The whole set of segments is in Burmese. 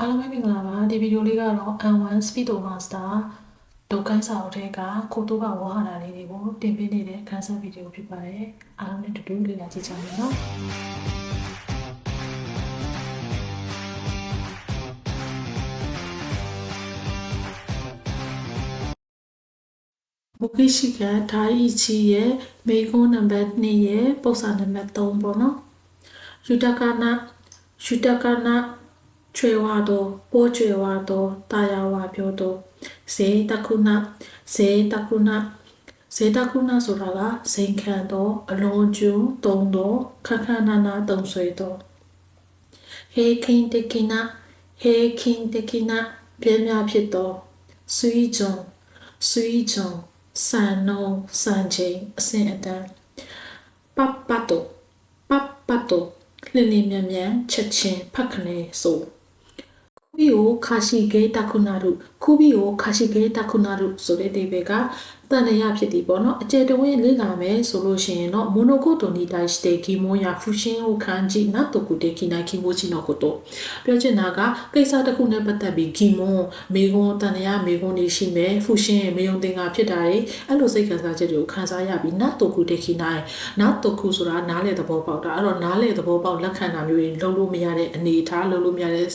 အားလုံးပဲမင်္ဂလာပါဒီဗီဒီယိုလေးကတော့ N1 Speedomaster ဒုတ်ကိုင်းစာအုပ်ထဲကကိုတိုးကဝါဟာတာလေးတွေကိုတင်ပေးနေတဲ့ခန်းစားဗီဒီယိုဖြစ်ပါတယ်အားလုံးနဲ့တူတူလေ့လာကြည့်ကြမယ်နော်ဘုကိရှိကဓာရီချီရဲ့မေကွန်းနံပါတ်2ရဲ့ပုံစံနံပါတ်3ပေါ့နော်ယူတကနာယူတကနာ ချွေဝါတော့ပိုးချွေဝါတော့တာယာဝါပြောတော့ဇေတခုနာဇေတခုနာဇေတခုနာဆိုတာကစိန်ခံတော့အလုံးကျုံတုံတော့ခက်ခက်နာနာတုံဆွေတော့ဟေခင်တကိနာဟေခင်တကိနာပြင်းများဖြစ်တော့ဆွီဂျုံဆွီဂျုံစံနုံစံချိန်အစင်အတန်းပပပတိုပပပတိုလင်းလင်းမြန်မြန်ချက်ချင်းဖတ်ခနေဆို ခုဘီကိုခါရှိကေတခုနာရုခုဘီကိုခါရှိကေတခုနာရုဆိုတဲ့ဒီ ဘက်ကတန်ရဖြစ်ဒီပေါ့နော်အကျယ်တဝင်းလေ့လာမယ်ဆိုလို့ရှိရင်တော့မိုနိုကိုတိုနီတိုက်စတေဂီမွန်ယာဖူရှင်ကိုခန်းကြည့်နတ်တိုကူတေကိနာကီမိုချီနောကိုတိုပြောချင်တာကကိစ္စတစ်ခုနဲ့ပတ်သက်ပြီးဂီမွန်မေကွန်တန်ရမေကွန်နေရှိမယ်ဖူရှင်မေယုံတင်ကဖြစ်တာတွေအဲ့လိုစိတ်ခံစားချက်တွေကိုခံစားရပြီးနတ်တိုကူတေကိနာနတ်တိုကူဆိုတာနားလေသဘောပေါက်တာအဲ့တော့နားလေသဘောပေါက်လက်ခံတာမျိုးတွေလုံးလို့မရတဲ့အနေအထားလုံးလို့မရတဲ့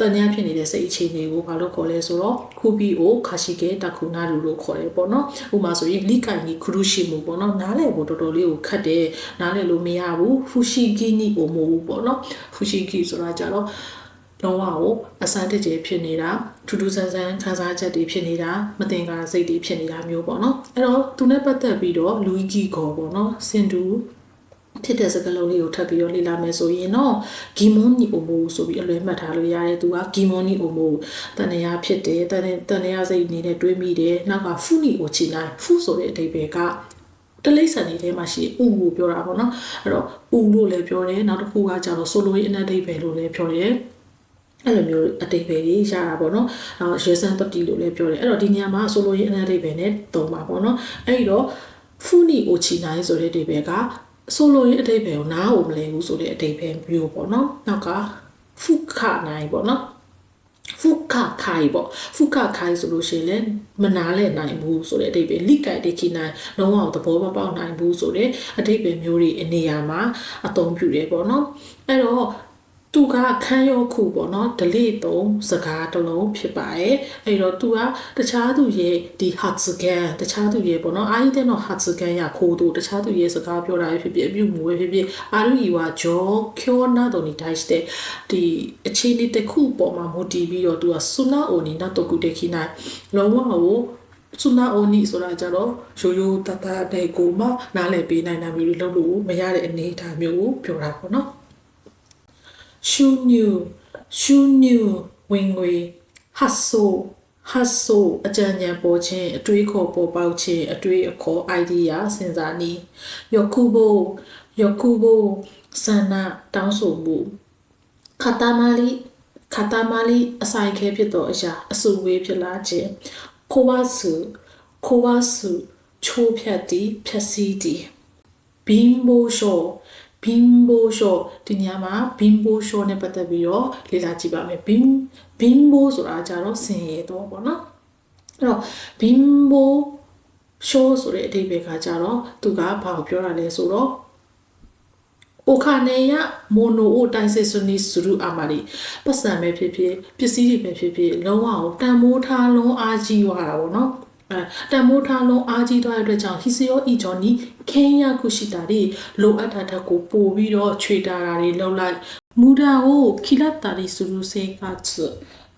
တန်ရဖြစ်နေတဲ့စိတ်အခြေအနေကိုဘာလို့ခေါ်လဲဆိုတော့ခုဘီကိုခါရှိကေတခုနာရူလို့ခေါ်တယ်ပေါ့နော်ဥပမာဆိုရင်လိကိုင်နီခရုရှိမှုပေါ့နော်နားလည်ဖို့တော်တော်လေးကိုခတ်တယ်နားလည်လို့မရဘူးဖူရှိဂီနီအိုမိုဘူးပေါ့နော်ဖူရှိဂီဆိုတာကြတော့လုံးဝကိုအစမ်းတကြဖြစ်နေတာထူးထူးဆန်းဆန်းခံစားချက်တွေဖြစ်နေတာမတင်ကားစိတ်တွေဖြစ်နေတာမျိုးပေါ့နော်အဲ့တော့သူနဲ့ပတ်သက်ပြီးတော့လူကြီးကောပေါ့နော်စင်တူ ဖြစ်တဲ့စကားလုံးလေးကိုထပ်ပြီးတော့လေ့လာမယ်ဆိုရင်တော့ဂီမွန်နီအိုမိုဆိုပြီးအလွဲမှတ်ထားလို့ရတယ်သူကဂီမွန်နီအိုမိုတန်ရဖြစ်တယ်တန်တန်ရစိတ်အနေနဲ့တွေးမိတယ်နောက်ကဖူနီအိုချီနိုင်ဖူဆိုတဲ့အဓိပ္ပာယ်ကတလိษံနေထဲမှာရှိဥကိုပြောတာပေါ့နော်အဲ့တော့ဥလို့လည်းပြောတယ်နောက်တစ်ခုကကျတော့ဆိုလိုရေးအနက်အဓိပ္ပာယ်လို့လည်းပြောတယ်အဲ့လိုမျိုးအတိတ်ပဲကြီးရတာပေါ့နော်။အဲရေစံတတိလို့လည်းပြောတယ်။အဲ့တော့ဒီနေရာမှာဆိုလိုရင်းအနက်အတိတ်ပဲနဲ့တုံးပါပေါ့နော်။အဲ့တော့ဖူနီအိုချီနိုင်ဆိုတဲ့အတိတ်ပဲက ဆိုလိုရင်းအတိတ်ပဲကိုနားကိုမလဲဘူးဆိုတဲ့အတိတ်ပဲမျိုးပေါ့နော်။နောက်ကဖုခနိုင်ပေါ့နော်။ဖုခခိုင်ပေါ့ဖုခခိုင်ဆိုလို့ရှိရင်လည်းမနာလဲနိုင်ဘူးဆိုတဲ့အတိတ်ပဲလိကိုက်တိခိနိုင်လုံးဝသဘောမပေါက်နိုင်ဘူးဆိုတဲ့အတိတ်ပဲမျိုးတွေအနေရာမှာအသုံးပြုတယ်ပေါ့နော်အဲ့တော့ သူကခန်းရောခုပေါ့နော် delete သုံးစကားတစ်လုံးဖြစ်ပါတယ်အဲ့တော့သူကတခြားသူရဲ့ဒီ hatsugan တခြားသူရဲ့ပေါ့နော်အာရီတဲ့တော့ hatsugan ရခိုးသူတခြားသူရဲ့စကားပြောတာဖြစ်ဖြစ်အပြုမူပဲဖြစ်ဖြစ်အာရုီဝါဂျောကျောနာတို့နေတိုင်းတဲ့ဒီအခြေအနေတစ်ခုပေါ်မှာမူတည်ပြီးတော့သူကဆုနာအိုနီနာတိုကူတေခိနိုင်လုံးဝကိုဆုနာအိုနီဆိုတာကြတော့ရိုးရိုးတတတဲ့ကိုမှနားလည်ပေးနိုင်တာမျိုးတွေလုပ်လို့မရတဲ့အနေအထားမျိုးကိုပြောတာပေါ့နော် ရှူညူရှူညူဝင်ငွေဟတ်ဆိုဟတ်ဆိုအကြံဉာဏ်ပေါ်ခြင်းအတွေးခေါ်ပေါ်ပေါက်ခြင်းအတွေးအခေါ် idea စဉ်းစားနည်းယခုဘယခုဘဆန္ဒတောင်းဆိုမှုခတမလီခတမလီအဆိုင်ခဲဖြစ်သောအရာအဆူဝေးဖြစ်လာခြင်းခိုဝါစုခိုဝါစုချိုးဖြတ်သည်ဖြတ်စည်းသည်ဘင်းဘိုရှော bimbo show ဒီညမှာ bimbo show နဲ့ပတ်သက်ပြီးတော့လေ့လာကြည့်ပါမယ် bim bimbo ဆိုတာကြတော့ဆင်ရဲတော့ပေါ့နော်အဲ့တော့ bimbo show ဆိုတဲ့အဓိပ္ပာယ်ကကြတော့သူကဘာကိုပြောတာလဲဆိုတော့ိုခါနေရမိုနိုအိုတိုင်စစ်စနီစရူအမာရီပတ်စံပဲဖြစ်ဖြစ်ပစ္စည်းတွေပဲဖြစ်ဖြစ်လုံးဝတန်မိုးထားလုံးအားကြီးွားတာပေါ့နော် တန်မိုးထားလုံးအားကြီးသွားတဲ့အတွက်ကြောင့်ဟီစီယိုအီဂျော်နီခဲယကုရှိတာတွေလိုအပ်တာတက်ကိုပို့ပြီးတော့ခြွေတာတာတွေလှုပ်လိုက်မူဒါကိုခိလတ်တာရီစရူစေကတ်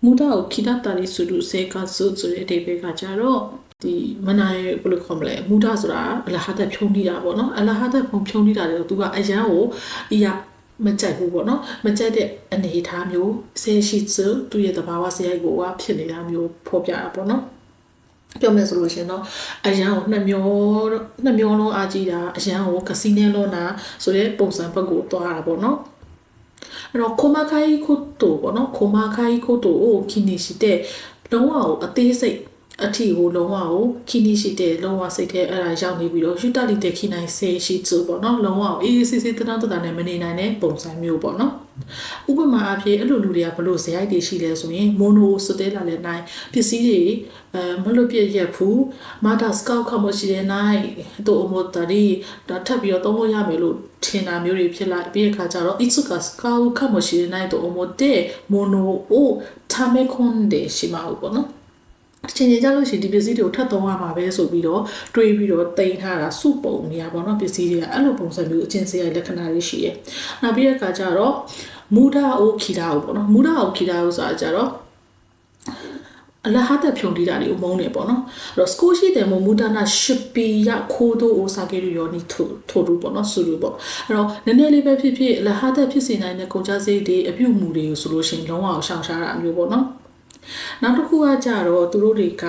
မူဒါကိုခိလတ်တာရီစရူစေကတ်ဆိုတဲ့အဓိပ္ပာယ်ကကြတော့ဒီမနိုင်ဘယ်လိုခေါ်မလဲမူဒါဆိုတာအလဟာသက်ဖြုံးနေတာပေါ့နော်အလဟာသက်ဖြုံဖြုံးနေတာလေသူကအရန်ကိုအရာမကြိုက်ဘူးပေါ့နော်မကြိုက်တဲ့အနေအထားမျိုးဆဲရှိစသူ့ရဲ့တဘာဝစရိုက်ကိုကဖြစ်နေတာမျိုးဖော်ပြတာပေါ့နော် ပြောမယ်ဆိုလို့ရှင်တော့အရန်ကိုနှစ်မျောနှစ်မျောလုံးအားကြီးတာအရန်ကိုကစီနဲလုံးနာဆိုတဲ့ပုံစံဘက်ကိုသွားတာပေါ့နော်အဲ့တော့ခိုမာခိုင်ခိုတိုပေါ့နော်ခိုမာခိုင်ခိုတိုကိုခင်းနေရှိတဲ့လုံးဝကိုအသေးစိတ် အထီကိုလုံးဝကိုခင်းနေရှိတဲ့လုံးဝစိတ်ထဲအဲ့ဒါရောက်နေပြီးတော့ယူတလီတဲ့ခိနိုင်ဆေးရှိသူပေါ့နော်လုံးဝအေးစစ်စစ်တန်းတန်းနဲ့မနေနိုင်တဲ့ပုံစံမျိုးပေါ့နော်ဥပမာအဖြစ်အဲ့လိုလူတွေကဘလို့ဇယိုက်တွေရှိလဲဆိုရင်မိုနိုစတဲလာတဲ့နိုင်ပစ္စည်းတွေအဲမလွတ်ပြည့်ရက်ဘူးမာတာစကောက်ခမရှိတဲ့နိုင်တို့အမိုတာဒီဒါထပ်ပြီးတော့သုံးလို့ရမယ်လို့ထင်တာမျိုးတွေဖြစ်လာပြီးတဲ့အခါကျတော့ itsuka စကောက်ခမရှိတဲ့နိုင်တို့အမိုတဲ့မိုနိုကိုထားမဲခွန်တဲ့ရှိမှာပေါ့နော် အချင်းချင်းကြလို့ရှိရင်ဒီပစ္စည်းတွေကိုထပ်သုံးရမှာပဲဆိုပြီးတော့တွေးပြီးတော့တင်ထားတာစုပုံနေရပါတော့ပစ္စည်းတွေကအဲ့လိုပုံစံမျိုးအချင်းစရိုက်လက္ခဏာတွေရှိရဲ့။နောက်ပြီးတဲ့အခါကျတော့မူဒအိုခီတာကိုပေါ့နော်မူဒအိုခီတာကိုဆိုတာကျတော့အလဟာတဖြုံတီးတာတွေကိုမုန်းတယ်ပေါ့နော်အဲ့တော့စကိုရှိတယ်မမူဒနာရှပီယခိုးတို့အိုစာကေရီယောနီထိုထိုရူပေါ့နော်ဆူရူပေါ့အဲ့တော့နည်းနည်းလေးပဲဖြစ်ဖြစ်အလဟာတဖြစ်စေနိုင်တဲ့ကုန်ကြစိတ်တွေအပြုတ်မှုတွေကိုဆိုလို့ရှိရင်လုံးဝရှောင်ရှားတာမျိုးပေါ့နော် နောက်တစ်ခုကကြတော့သူတို့တွေက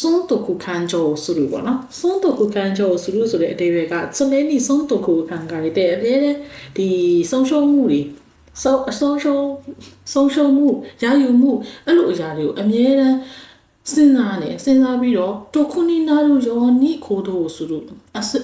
ဆုံးတခုခံကြောဆိုလို့ပေါ့နော်ဆုံးတခုခံကြောဆိုလို့ဆိုတဲ့အတိပ္ပယ်ကစနေနီဆုံးတခုခံကြရတဲ့အပြည့်ဒီဆုံးရှုံးမှုတွေဆုံးအဆုံးရှုံးဆုံးရှုံးမှုရယူမှုအဲ့လိုအရာတွေကိုအမြဲတမ်း စဉ်းစားနေစဉ်းစားပြီးတော့တိုခုနီနာတို့ယောနိခိုးတို့ဆိုလို့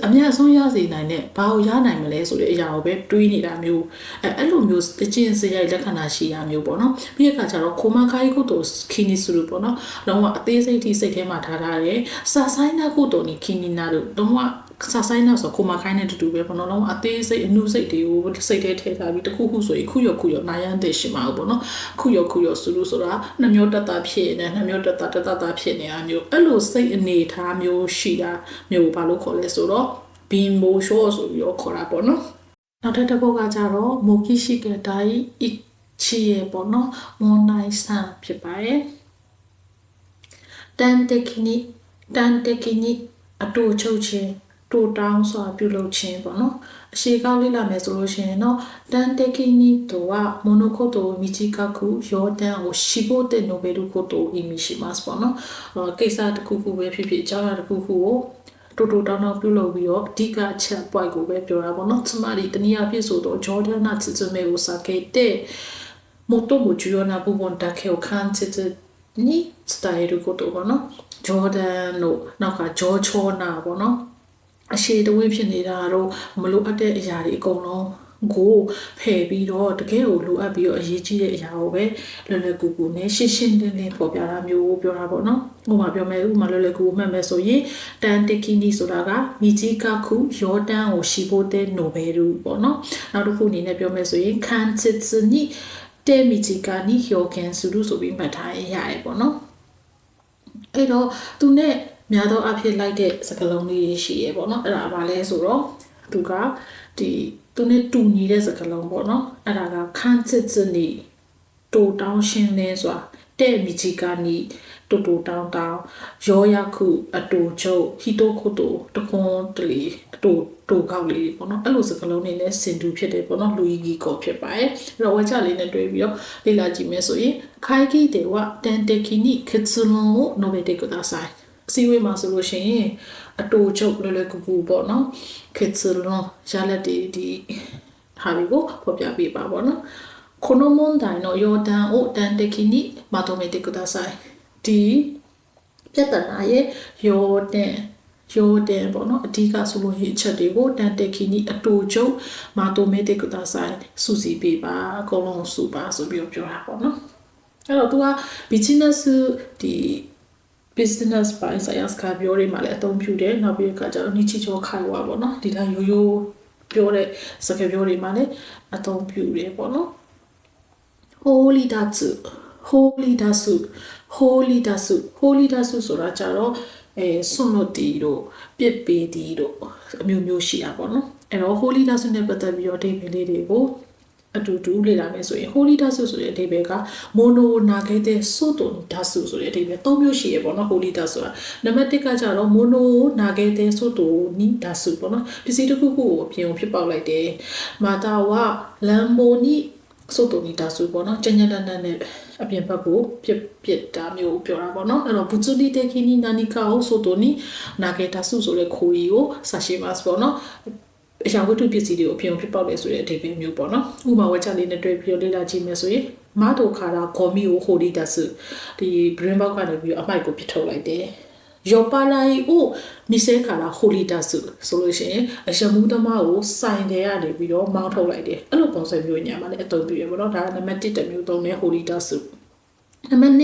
အမြတ်အဆုံးရစေနိုင်တဲ့ဘာကိုရနိုင်မလဲဆိုတဲ့အရာကိုပဲတွေးနေတာမျိုးအဲအဲ့လိုမျိုးတကျင့်စရိုက်လက္ခဏာရှိရမျိုးပေါ့နော်ပြီးတဲ့အခါကျတော့ခိုမခိုင်းကုတို့ခီနီဆိုလို့ပေါ့နော်လုံးဝအသေးစိတ်ထိစိတ်ထဲမှာထားထားတယ်စာဆိုင်နာကုတို့နီခီနီနာတို့လုံးဝ စာဆိုင်နာဆိုခိုမခိုင်းတဲ့တူတူပဲပေါ့နော်လုံးဝအသေးစိတ်အနုစိတ်တွေကိုစိတ်ထဲထည့်ထားပြီးတခုခုဆိုရင်ခုရခုရနာယန်တဲ့ရှိမှာပေါ့နော်ခုရခုရဆိုလို့ဆိုတာနှမျိုးတက်တာဖြစ်နေနှမျိုးတက်တာတက်တာဖြစ်နေတာမျိုးအဲ့လိုစိတ်အနေထားမျိုးရှိတာမျိုးဘာလို့ခေါ်လဲဆိုတော့ဘီမိုရှိုဆိုပြီးတော့ခေါ်တာပေါ့နော်နောက်ထပ်တစ်ပုဒ်ကကြတော့မိုကီရှိကဒိုင်အချီရပေါ့နော်မွန်နိုင်ဆန်ဖြစ်ပါရဲ့တန်တက်ကနီတန်တက်ကနီအတူချုပ်ခြင်း တိုတောင်းစွာပြုလုပ်ခြင်းပေါ့နော်အရှိကောက်လေးလာမယ်ဆိုလို့ရှိရင်တော့တန်တက်ကနီတို့ကမိုနိုကိုတိုမီချီကကူယောဒန်ကိုရှိဖို့တဲ့နိုဘယ်လူကိုတိုအီမီရှိမတ်ပေါ့နော်ကိစ္စတစ်ခုခုပဲဖြစ်ဖြစ်အကြောင်းအရာတစ်ခုခုကိုတိုတိုတောင်းတောင်းပြုလုပ်ပြီးတော့အဓိကအချက် point ကိုပဲပြောတာပေါ့နော်つまりတနည်းအားဖြင့်ဆိုတော့ဂျော်ဒန်နာချစ်စမဲကိုစကေတဲ့もっとも重要な部分だけを感じに伝えることပေါ့နော်ဂျော်ဒန်တို့နောက်ကဂျော်ချောနာပေါ့နော် အရှိတဝင်းဖြစ်နေတာတော့မလိုအပ်တဲ့အရာတွေအကုန်လုံးကိုဖယ်ပြီးတော့တကယ်ကိုလိုအပ်ပြီးတော့အရေးကြီးတဲ့အရာကိုပဲလွယ်လွယ်ကူကူနဲ့ရှင်းရှင်းလင်းလင်းပေါ်ပြတာမျိုးကိုပြောတာပေါ့နော်။ဥပမာပြောမယ်ဥပမာလွယ်လွယ်ကူကူမှတ်မယ်ဆိုရင်တန်တကီနီဆိုတာကမီဂျီကခုယောတန်ကိုရှိဖို့တဲ့နိုဘယ်ရူပေါ့နော်။နောက်တစ်ခုအနေနဲ့ပြောမယ်ဆိုရင်ခန်ချစ်စနီတဲမီဂျီကာနီဟျောကန်ဆူလူဆိုပြီးမှတ်ထားရရတယ်ပေါ့နော်။အဲ့တော့သူနဲ့ များသောအားဖြင့်လိုက်တဲ့စကားလုံးလေးတွေရှိရပေါ့နော်အဲ့ဒါဘာလဲဆိုတော့သူကဒီသူနဲ့တူညီတဲ့စကားလုံးပေါ့နော်အဲ့ဒါကခန်းစစ်စနီတိုတောင်းရှင်းလင်းစွာတဲ့မီချီကာနီတိုတိုတောင်းတောင်းရောရခုအတူချုပ်ဟီတိုခုတိုတခွန်တလီအတူတိုကောက်လေးပေါ့နော်အဲ့လိုစကားလုံးတွေနဲ့စင်တူဖြစ်တယ်ပေါ့နော်လူကြီးကြီးကောဖြစ်ပါတယ်အဲ့တော့ဝါချလေးနဲ့တွေ့ပြီးတော့လေ့လာကြည့်မယ်ဆိုရင်ခိုင်ကီတေဝတန်တကီနီခစ်စလွန်ကိုနိုဘယ်တေကဒါဆိုင်အ စည်းအဝေးမှာဆိုလို့ရှိရင်အတူချုပ်လွယ်လွယ်ကူကူပေါ့နော်ခေတ်စလွန်ရလက်ဒီဒီဟာဒီကိုဖော်ပြပေးပါပေါ့နော်この問題の要点を端的にまとめてくださいဒီပြဿနာရဲ့要点要点ပေါ့နော်အဓိကဆိုလို့အချက်တွေကိုတန်တက်ခီနီအတူချုပ်မာတိုမဲတေကတာဆိုင်စူစီပေးပါအကုန်လုံးစူပါဆိုပြီးပြောတာပေါ့နော်အဲ့တော့ तू က business ဒီ business ပိုင်းဆိုင်ရာစကားပြောတွေမှာလည်းအသုံးပြုတယ်နောက်ပြီးအခါကျတော့နိချီချောခိုင်ဝါပေါ့နော်ဒီလိုရိုးရိုးပြောတဲ့စကားပြောတွေမှာလည်းအသုံးပြုတယ်ပေါ့နော် holy datsu holy datsu holy datsu holy datsu ဆိုတာကြတော့အဲဆွန်လို့တီတို့ပြစ်ပေတီတို့အမျိုးမျိုးရှိတာပေါ့နော်အဲ့တော့ holy datsu နဲ့ပတ်သက်ပြီးတော့အဓိပ္ပာယ်လေးတွေကို အတူတူလေ့လာမယ်ဆိုရင် holy dasu ဆိုတဲ့အဓိပ္ပာယ်က mono နာခဲ့တဲ့ soto dasu ဆိုတဲ့အဓိပ္ပာယ်သုံးမျိုးရှိရပေါ့နော် holy dasu ဆိုတာနံပါတ်1ကကြတော့ mono နာခဲ့တဲ့ soto ni dasu ပေါ့နော်ပစ္စည်းတစ်ခုခုကိုအပြင်ကိုဖြစ်ပေါက်လိုက်တယ်မာတာဝ lambo ni soto ni dasu ပေါ့နော်ကျန်ကျန်တန်တန်နဲ့အပြင်ဘက်ကိုပြစ်ပြစ်တာမျိုးပြောတာပေါ့နော်အဲ့တော့ butsuli tekini nanika o soto ni nageta su ဆိုတဲ့ခိုးကြီးကိုစာရှိပါစပေါ့နော် အရာဝတ္ထုပစ္စည်းတွေကိုအပြင်ဖြစ်ပေါက်လဲဆိုတဲ့အဓိပ္ပာယ်မျိုးပေါ့နော်ဥပမာဝက်ချလေးနဲ့တွေ့ပြီးလေ့လာကြည့်မယ်ဆိုရင်မာတိုခါရာဂေါ်မီကိုဟိုဒီတဆူဒီ brain box ကနေပြီးအမိုက်ကိုပြစ်ထုတ်လိုက်တယ်ယောပါလိုက်အိုမီဆဲခါလာဟိုလီတာစုဆိုလို့ရှိရင်အရမှုသမားကိုစိုင်တယ်ကနေပြီးတော့မောင်းထုတ်လိုက်တယ်အဲ့လိုပုံစံမျိုးညာမှာလည်းအသုံးပြုရပါတော့ဒါကနံပါတ်1တစ်မျိုးသုံးတဲ့ဟိုလီတာစုနံပါတ်2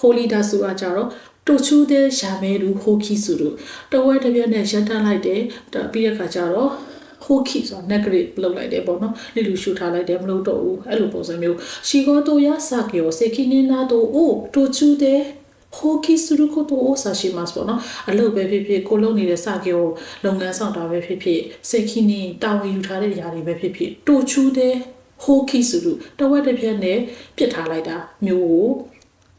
ဟိုလီတာစုကကြတော့တိုချူတဲ့ရှာမဲလူဟိုခီစုတို့တဝဲတစ်ပြက်နဲ့ရက်တန်းလိုက်တယ်ပြီးတဲ့ခါကျတော့ ဟိုခီဆိုတာ negative လောက်လိုက်တယ်ပေါ့နော်လိလူရှူထားလိုက်တယ်မလို့တော့ဘူးအဲ့လိုပုံစံမျိုးရှီဂောတိုယာစကေယောစေခိနေနာတိုအိုတိုချူတဲ့ဟိုကီစုရကိုတော့ဆာရှိမတ်ပေါ့နော်အလုပ်ပဲဖြစ်ဖြစ်ကိုလုပ်နေတဲ့စကေကိုလုပ်ငန်းဆောင်တာပဲဖြစ်ဖြစ်စေခိနီတာဝန်ယူထားတဲ့ຢာတွေပဲဖြစ်ဖြစ်တိုချူတဲ့ဟိုကီစုရတဝက်တစ်ပြက်နဲ့ပြစ်ထားလိုက်တာမျိုးကို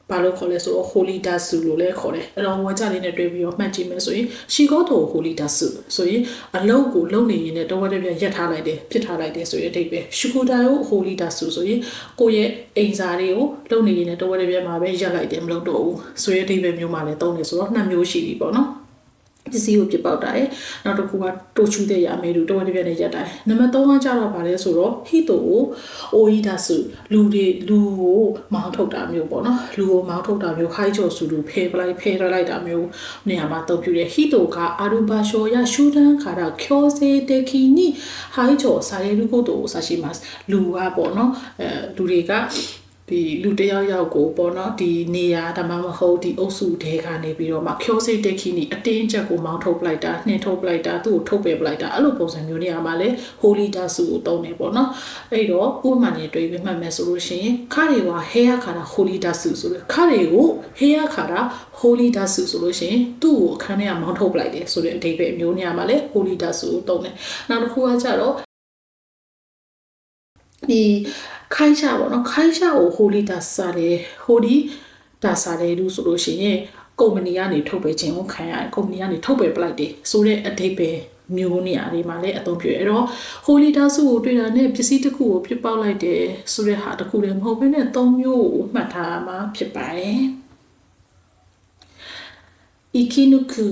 ဘာလို့ခေါ်လဲဆိုတော့ holy dasu လို့လည်းခေါ်တယ်အဲ့တော့ဝါကြလေးနဲ့တွဲပြီးတော့မှတ်ကြည့်မယ်ဆိုရင်ရှီဂေါတို holy dasu ဆိုရင်အလုတ်ကိုလုံနေရင်လည်းတဝက်တစ်ပြက်ရက်ထားလိုက်တယ်ပြစ်ထားလိုက်တယ်ဆိုရင်အဓိပ္ပာယ်ရှူကူတာကို holy dasu ဆိုရင်ကိုယ့်ရဲ့အိမ်စာတွေကိုလုံနေရင်လည်းတဝက်တစ်ပြက်မှာပဲရက်လိုက်တယ်မလုပ်တော့ဘူးဆိုရင်အဓိပ္ပာယ်မျိုးမှလည်းသုံးတယ်ဆိုတော့နှစ်မျိုးရှိပြီပေါ့နော် ပစ္စည်းကိုပြပောက်တာရယ်နောက်တစ်ခုကတိုချူတဲ့ရမယ်လူတော်တစ်ပြက်နဲ့ရက်တာနံပါတ်3ကကြတော့ဗာလဲဆိုတော့ဟီတိုကိုအိုဤဒါစုလူတွေလူကိုမောင်းထုတ်တာမျိုးပေါ့နော်လူကိုမောင်းထုတ်တာမျိုးဟိုက်ချော်စုလူဖဲပလိုက်ဖဲရလိုက်တာမျိုးနေရာမှာတုံးပြတယ်ဟီတိုကအာရူဘာရှောရရှူဒန်ခါတာကျောစေတခီနီဟိုက်ချော်စာရီလူကိုတိုဆာရှိမတ်လူကပေါ့နော်အဲလူတွေက ဒီလူတယောက်ယောက်ကိုပေါ့နော်ဒီနေရာဒါမှမဟုတ်ဒီအုပ်စုတဲကနေပြီးတော့မှဖြောစိတ်တက်ခီနီအတင်းချက်ကိုမောင်းထုတ်ပလိုက်တာနှင်းထုတ်ပလိုက်တာသူ့ကိုထုတ်ပယ်ပလိုက်တာအဲ့လိုပုံစံမျိုးနေရာမှာလဲ holy dasu ကိုတုံးနေပေါ့နော်အဲ့တော့ဥပမာနဲ့တွေ့ပြီးမှတ်မယ်ဆိုလို့ရှိရင်ခါတွေက hair ခါတာ holy dasu ဆိုလို့ခါတွေကို hair ခါတာ holy dasu ဆိုလို့ရှိရင်သူ့ကိုအခန်းထဲကမောင်းထုတ်ပလိုက်တယ်ဆိုတဲ့အဓိပ္ပာယ်မျိုးနေရာမှာလဲ holy dasu ကိုတုံးတယ်နောက်တစ်ခုကကြတော့ဒီ ခိုင်းချပေါ့နော်ခိုင်းချကိုဟိုလီဒါစာတယ်ဟိုဒီဒါစာတယ်လို့ဆိုလို့ရှိရင်ကုမ္ပဏီကနေထုတ်ပေးခြင်းကိုခံရတယ်ကုမ္ပဏီကနေထုတ်ပေးပလိုက်တယ်ဆိုတဲ့အဓိပ္ပာယ်မျိုးနေရာတွေမှာလည်းအသုံးပြုရအဲ့တော့ holy ဒါစုကိုတွေ့တာနဲ့ပစ္စည်းတစ်ခုကိုပြပောက်လိုက်တယ်ဆိုတဲ့ဟာတစ်ခုလည်းမဟုတ်ဘဲနဲ့သုံးမျိုးကိုမှတ်ထားမှာဖြစ်ပါတယ် ikinuku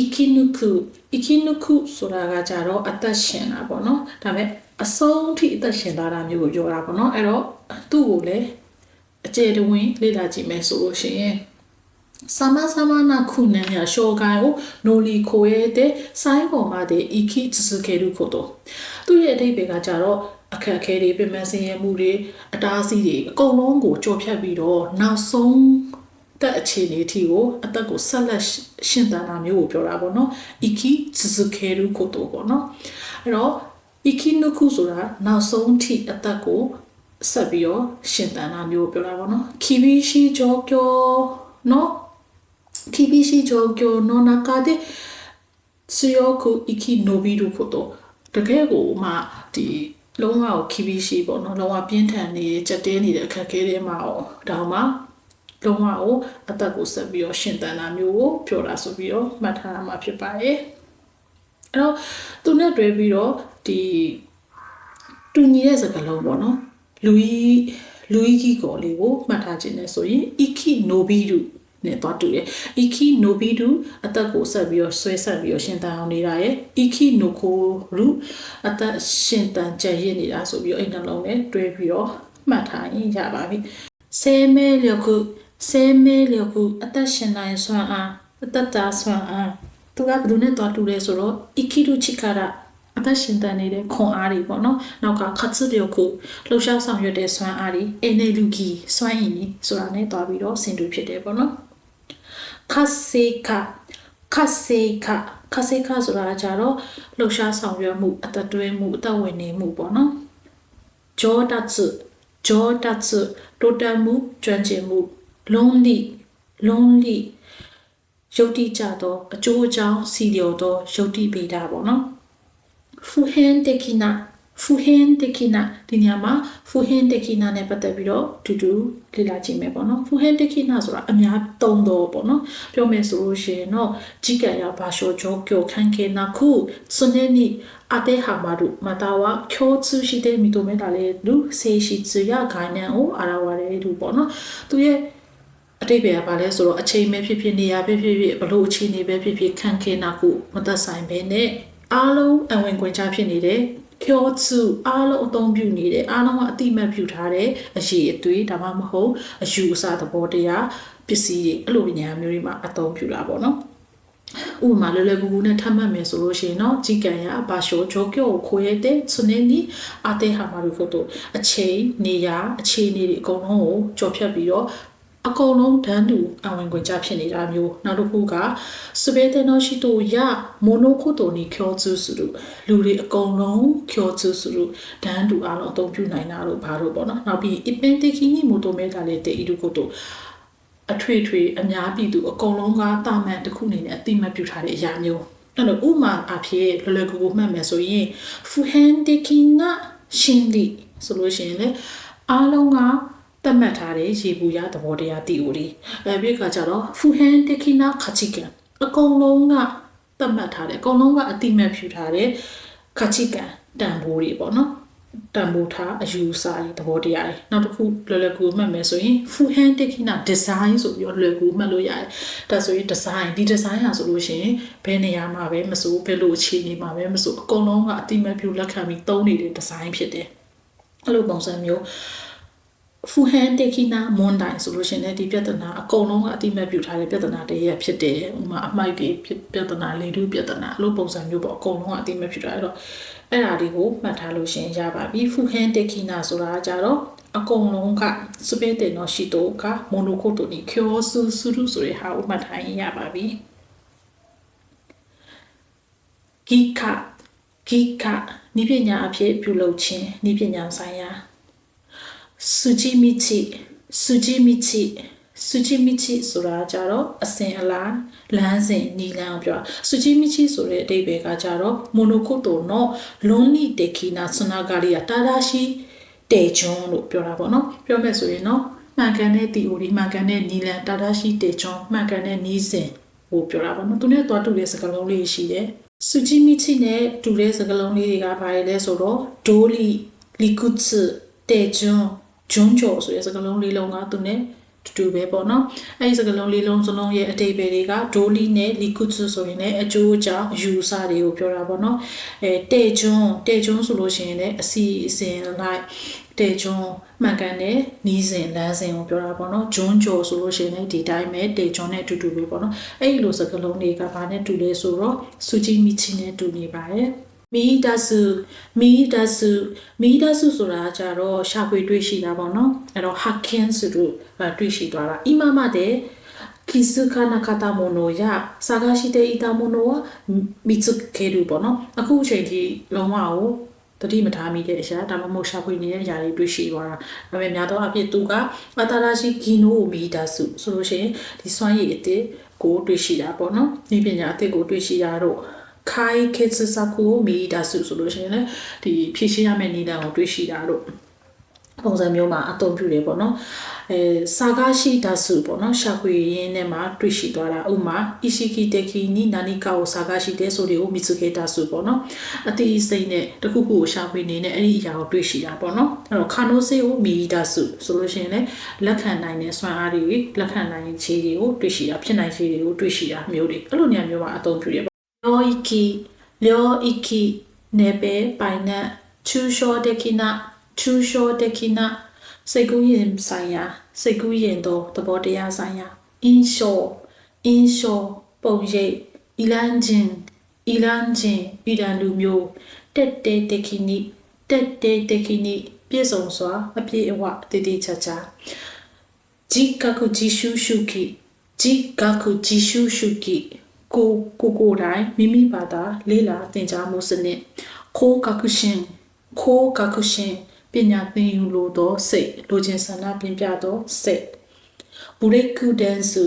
ikinuku ikinuku ဆိုတာကကြတော့အသက်ရှင်တာပေါ့နော်ဒါပေမဲ့ အဆုံးထိအသက်ရှင်သွားတာမျိုးကိုပြောတာပေါ့နော်အဲ့တော့သူ့ကိုလည်းအကျေတဝင်းလေ့လာကြည့်မယ်ဆိုလို့ရှိရင်ဆာမဆာမနာခုနန်ရရှောဂိုင်ကိုနိုလီခိုရဲတဲ့ဆိုင်းပေါ်မှာတဲ့ iki စစကေရုခိုတော့သူ့ရဲ့အဓိပ္ပာယ်ကကြတော့အခက်အခဲတွေပြင်ပန်းစင်ရမှုတွေအတားအဆီးတွေအကုန်လုံးကိုကြော်ဖြတ်ပြီးတော့နောက်ဆုံးတက်အခြေအနေအထိကိုအသက်ကိုဆက်လက်ရှင်သန်တာမျိုးကိုပြောတာပေါ့နော် iki စစကေရုခိုတော့ပေါ့နော်အဲ့တော့ ikinuku ဆိုတာနောက်ဆုံးထိအသက်ကိုဆက်ပြီးတော့ရှင်သန်တာမျိုးပြောတာပေါ့နော် kibishi jokyo နော် kibishi jokyo no naka de tsuyoku iki nobiru koto တကယ်ကိုမှဒီလုံးဝကို kibishi ပေါ့နော်လုံးဝပြင်းထန်နေကြက်တဲနေတဲ့အခက်အခဲတွေမှာတော့ဒါမှလုံးဝကိုအသက်ကိုဆက်ပြီးတော့ရှင်သန်တာမျိုးကိုပြောတာဆိုပြီးတော့မှတ်ထားရမှာဖြစ်ပါတယ် အဲ့တော့သူနဲ့တွဲပြီးတော့ဒီတူညီတဲ့စကားလုံးပေါ့နော်လူကြီးလူကြီးကောလေးကိုမှတ်ထားခြင်းနဲ့ဆိုရင် iki nobiru နဲ့သွားတူတယ် iki nobiru အသက်ကိုဆက်ပြီးတော့ဆွဲဆက်ပြီးတော့ရှင်တန်အောင်နေတာရဲ့ iki nokoru အသက်ရှင်တန်ကြရစ်နေတာဆိုပြီးတော့အဲ့နှလုံးနဲ့တွဲပြီးတော့မှတ်ထားရင်ရပါပြီစေမဲလျခုစေမဲလျခုအသက်ရှင်နိုင်စွမ်းအားအသက်တာစွမ်းအား သူကဘယ်သူနဲ့သွားတူလဲဆိုတော့ ikiru chikara အသက်ရှင်တန်နေတဲ့ခွန်အားတွေပေါ့နော်နောက်ကခတ်စစ်ပြုတ်ခုလှုပ်ရှားဆောင်ရွက်တဲ့စွမ်းအားတွေအနေလူကြီးစွမ်းရည်ကြီးဆိုတာနဲ့တွားပြီးတော့ဆင်တူဖြစ်တယ်ပေါ့နော်ခတ်စေခခတ်စေခခတ်စေခဆိုတာကြတော့လှုပ်ရှားဆောင်ရွက်မှုအသက်တွဲမှုအသက်ဝင်နေမှုပေါ့နော်ဂျောဒတ်စ်ဂျောဒတ်စ်တိုတန်မှုကျွမ်းကျင်မှု lonely lonely ယုတ်တိကြတော့အကျိုးအကြောင်းစီလျော်တော့ယုတ်တိပေတာပေါ့နော်ဖူဟန်တကိနာဖူဟန်တကိနာဒီညမှာဖူဟန်တကိနာနဲ့ပတ်သက်ပြီးတော့တူတူလေ့လာကြည့်မယ်ပေါ့နော်ဖူဟန်တကိနာဆိုတာအများသုံးတော့ပေါ့နော်ပြောမယ်ဆိုလို့ရှိရင်တော့ဂျီကရဘာရှောဂျောကျိုခန်ကေနာခုစနေနီအတေဟာမာဒုမတာဝါကျိုツရှိတဲ့မီတိုမဲတာလေလူစေရှိツရဂိုင်းနန်ကိုအာရဝရဲလူပေါ့နော်သူရဲ့ အတိတ်ပဲကဘာလဲဆိုတော့အချိန်ပဲဖြစ်ဖြစ်နေရာပဲဖြစ်ဖြစ်ဘလို့အချိန်နေပဲဖြစ်ဖြစ်ခံခဲနာကိုမသက်ဆိုင်ပဲနဲ့အားလုံးအဝင်ခွင့်ချဖြစ်နေတယ်ကျော်စုအားလုံးအသုံးပြုနေတယ်အားလုံးကအတိမတ်ပြုထားတဲ့အရေးအသွေးဒါမှမဟုတ်အယူအဆသဘောတရားပစ္စည်းတွေအဲ့လိုညာမျိုးတွေမှာအသုံးပြုတာပေါ့နော်ဥပမာလွယ်လွယ်ကူကူနဲ့ထပ်မှတ်မယ်ဆိုလို့ရှိရင်တော့ជីကန်ရဘာရှောဂျိုကီကိုခွေတဲ့စနေနီအတေဟာမာရီဖိုတိုအချိန်နေရာအခြေအနေတွေအကုန်လုံးကိုကြော်ဖြတ်ပြီးတော့ အကုန်လုံးဒန်းတူအဝင်ခွင့်ကြဖြစ်နေတာမျိုးနောက်တစ်ခုကစပယ်တနော်ရှိတိုရမိုနိုကိုတိုနီကျော်စုစုလူတွေအကုန်လုံးကျော်စုစုလူဒန်းတူအားလုံးအသုံးပြုနိုင်တာလို့ဘာလို့ပေါ့နော်နောက်ပြီး ipenteki ni motometa လေတေအီဒူကိုတိုအထွေထွေအများပြည်သူအကုန်လုံးကတာမန်တစ်ခုအနေနဲ့အတိမတ်ပြုထားတဲ့အရာမျိုးအဲ့တော့ဥမာအဖြစ်လွယ်လွယ်ကူကူမှတ်မယ်ဆိုရင် fuhendekina shinli ဆိုလို့ရှိရင်လေအားလုံးက သတ်မှတ်ထားတဲ့ရေဘူးရသဘောတရား theory အဲပြီးခါကျတော့ fuhendekina kachikan အကုန်လုံးကသတ်မှတ်ထားတယ်အကုန်လုံးကအတိမတ်ပြုထားတဲ့ kachikan တန်ဖိုးတွေပေါ့နော်တန်ဖိုးထားအယူအဆတွေသဘောတရားတွေနောက်တစ်ခုလွယ်လွယ်ကူမှတ်မယ်ဆိုရင် full hand tekina design ဆိုပြီးတော့လွယ်ကူမှတ်လို့ရတယ်ဒါဆိုရင် design ဒီ design ဟာဆိုလို့ရှိရင်ဘယ်နေရာမှာပဲမဆိုဘယ်လိုအခြေအနေမှာပဲမဆိုအကုန်လုံးကအတိမတ်ပြုလက်ခံပြီးသုံးနေတဲ့ design ဖြစ်တယ်အဲ့လိုပုံစံမျိုး full hand tekina mondai ဆိုလို့ရှိရင်လည်းဒီပြဿနာအကုန်လုံးကအတိမတ်ပြုထားတဲ့ပြဿနာတစ်ရက်ဖြစ်တယ်ဥပမာအမိုက်တွေပြဿနာလေတုပြဿနာအဲ့လိုပုံစံမျိုးပေါ့အကုန်လုံးကအတိမတ်ပြုထားအဲ့တော့အဲ့ဒါတွေကိုမှတ်ထားလို့ရှင်ရပါပြီ full hand tekina ဆိုတာကြတော့အကုန်လုံးကစပယ်တဲ့နော်ရှိတော့ကမိုနိုကိုတိုနီကျော်ဆူဆူရူဆိုတဲ့ဟာကိုမှတ်ထားရင်ရပါပြီဂီခဂီခနိပညာအဖြစ်ပြုလုပ်ခြင်းနိပညာဆိုင်ရာ စူဂျီမီချီစူဂျီမီချီစူဂျီမီချီဆိုတာကြတော့အစင်အလားလမ်းစဉ်နီလန်းကိုပြောစူဂျီမီချီဆိုတဲ့အဓိပ္ပာယ်ကကြတော့မိုနိုကိုတိုနော်လွန်လီတေခီနာဆွနာဂါရီယာတာဒါရှိတေချွန်းလို့ပြောတာပေါ့နော်ပြောမယ်ဆိုရင်နော်မှန်ကန်တဲ့ theory မှန်ကန်တဲ့နီလန်းတာဒါရှိတေချွန်းမှန်ကန်တဲ့နီးစဉ်ကိုပြောတာပေါ့နော်သူနဲ့တွားတူတဲ့စကားလုံးလေးရှိတယ်စူဂျီမီချီနဲ့တူတဲ့စကားလုံးလေးတွေကဘာလဲဆိုတော့ဒိုလီလီကုツတေချွန်း ဂျွန်းကျော်ဆိုတဲ့စကားလုံးလေးလုံးကသူနဲ့တူတူပဲပေါ့နော်အဲဒီစကားလုံးလေးလုံးစလုံးရဲ့အတိတ်ပဲတွေကဒိုလီနဲ့လီကုツဆိုရင်လည်းအကျိုးအကြောင်းအယူအဆတွေကိုပြောတာပေါ့နော်အဲတေဂျွန်းတေဂျွန်းဆိုလို့ရှိရင်လည်းအစီအစဉ်လိုက်တေဂျွန်းမှန်ကန်တဲ့နီးစဉ်လမ်းစဉ်ကိုပြောတာပေါ့နော်ဂျွန်းကျော်ဆိုလို့ရှိရင်လည်းဒီတိုင်းပဲတေဂျွန်းနဲ့အတူတူပဲပေါ့နော်အဲ့ဒီလိုစကားလုံးတွေကဘာနဲ့တူလဲဆိုတော့စူဂျီမီချီနဲ့တူနေပါတယ် မီဒါစုမီဒါစုမီဒါစုဆိုတာကြတော့ရှာဖွေတွေ့ရှိတာပေါ့နော်အဲ့တော့ hacken ဆိုလို့တွေ့ရှိသွားတာအီမာမတဲ့気づかなかったものや探していたものは見つけるပေါ့နော်အခုအချိန်ထိလုံးဝကိုတတိမထားမိတဲ့အရာဒါမှမဟုတ်ရှာဖွေနေတဲ့အရာတွေတွေ့ရှိသွားတာဒါပေမဲ့များသောအားဖြင့်သူကအတာရာရှိဂီနိုမီဒါစုဆိုလို့ရှိရင်ဒီစွမ်းရည်အစ်ကိုတွေ့ရှိတာပေါ့နော်ဒီပညာအစ်ကိုတွေ့ရှိတာတော့ ခိုင်ခေစစကူမီဒါစုဆိုလို့ရှိရင်လည်းဒီဖြည့်ရှင်းရမယ့်နည်းလမ်းကိုတွေ့ရှိတာတော့ပုံစံမျိုးမှာအသုံးပြုတယ်ပေါ့နော်အဲစာကားရှိဒါစုပေါ့နော်ရှာဖွေရင်းနဲ့မှာတွေ့ရှိသွားတာဥမာအီရှိကီတက်ကီနီနာနီကာကိုစာကားရှိတဲ့ဆိုတွေကိုမီဆူကေဒါစုပေါ့နော်အတိအစိမ့်နဲ့တခုခုကိုရှာဖွေနေနဲ့အဲ့ဒီအရာကိုတွေ့ရှိတာပေါ့နော်အဲ့တော့ခါနိုဆေကိုမီဒါစုဆိုလို့ရှိရင်လည်းလက်ခံနိုင်တဲ့စွမ်းအားတွေလက်ခံနိုင်ခြေတွေကိုတွေ့ရှိတာဖြစ်နိုင်ခြေတွေကိုတွေ့ရှိတာမျိုးတွေအဲ့လိုနေရာမျိုးမှာအသုံးပြုရ လောဣကိလောဣကိနေပေပိုင်နချူရှောဒကိနချူရှောဒကိနစိတ်ကူးရင်ဆိုင်ရာစိတ်ကူးရင်သောသဘောတရားဆိုင်ရာအင်းရှောအင်းရှောပုံရိပ်အီလန်ဂျင်အီလန်ဂျင်အီရန်လူမျိုးတက်တဲတကိနိတက်တဲတကိနိပြည့်စုံစွာအပြည့်အဝတည်တည်ချာချာဂျီကာကူဂျီရှူရှူကီဂျီကာကူဂျီရှူရှူကီ ကိုကိုကိုတိုင်းမိမိဘာသာလေးလာသင်ကြားမှုစနစ်ခိုးကကုရှင်ခိုးကကုရှင်ပညာသင်ယူလိုသောစိတ်လိုချင်ဆန္ဒပြင်ပြသောစိတ်ဘူရိကူဒန်စု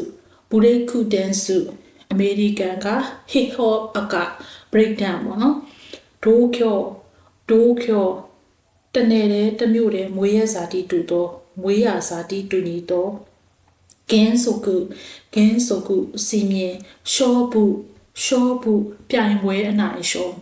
ဘူရိကူဒန်စုအမေရိကန်က hip hop အက break down ပေါ့နော်ဒိုးကျော်ဒိုးကျော်တနေ့တည်းတစ်မျိုးတည်းမွေးရစာတိတူသောမွေးရစာတိတူနီသော ဂင်းဆိုကုဂင်းဆိုကုစီမြင်ရှော့ဘူးရှော့ဘူးပြိုင်ပွဲအနိုင်ရှော့